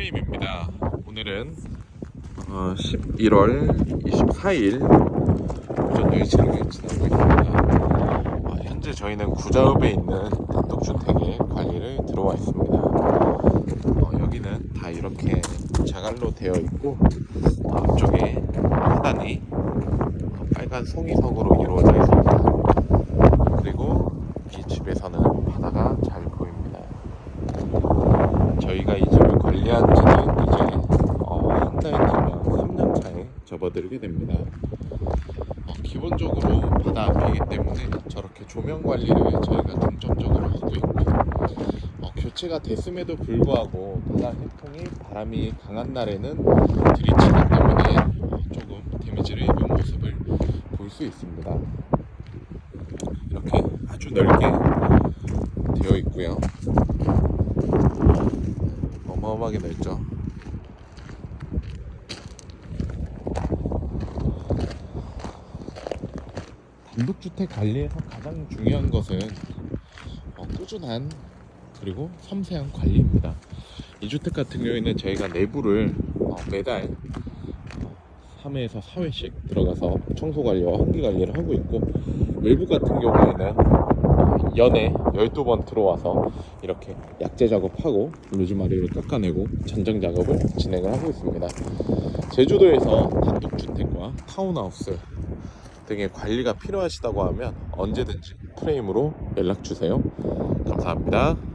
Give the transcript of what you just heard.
프레임입니다. 오늘은 어, 11월 24일 오전 10시를 지나고 있습니다. 어, 현재 저희는 구자읍에 있는 단독주택의 관리를 들어와 있습니다. 어, 여기는 다 이렇게 자갈로 되어 있고 어, 앞쪽에 하단이 어, 빨간 송이석으로 이루어져 있습니다. 그리고 이 집에서는 바다가 잘 보입니다. 저희가 이 집을 관리한 지는 이제 어, 한달 뒤면 3년 차에 접어들게 됩니다. 어, 기본적으로 바다 앞이기 때문에 저렇게 조명 관리를 저희가 중점적으로 하고 있고 어, 교체가 됐음에도 불구하고 바다 해풍이 바람이 강한 날에는 들이치기 때문에 어, 조금 데미지를 입은 모습을 볼 수 있습니다. 이렇게 아주 넓게 되어 있고요. 어마어마하게 넓죠. 단독주택 관리에서 가장 중요한 것은 어, 꾸준한 그리고 섬세한 관리입니다. 이 주택 같은 경우에는 저희가 내부를 어, 매달 3회에서 4회씩 들어가서 청소 관리와 환기 관리를 하고 있고 외부 같은 경우에는 연에 12번 들어와서 이렇게 약재 작업하고 루즈마리를 깎아내고 전정 작업을 진행을 하고 있습니다. 제주도에서 단독주택과 타운하우스 등의 관리가 필요하시다고 하면 언제든지 프레임으로 연락 주세요. 감사합니다.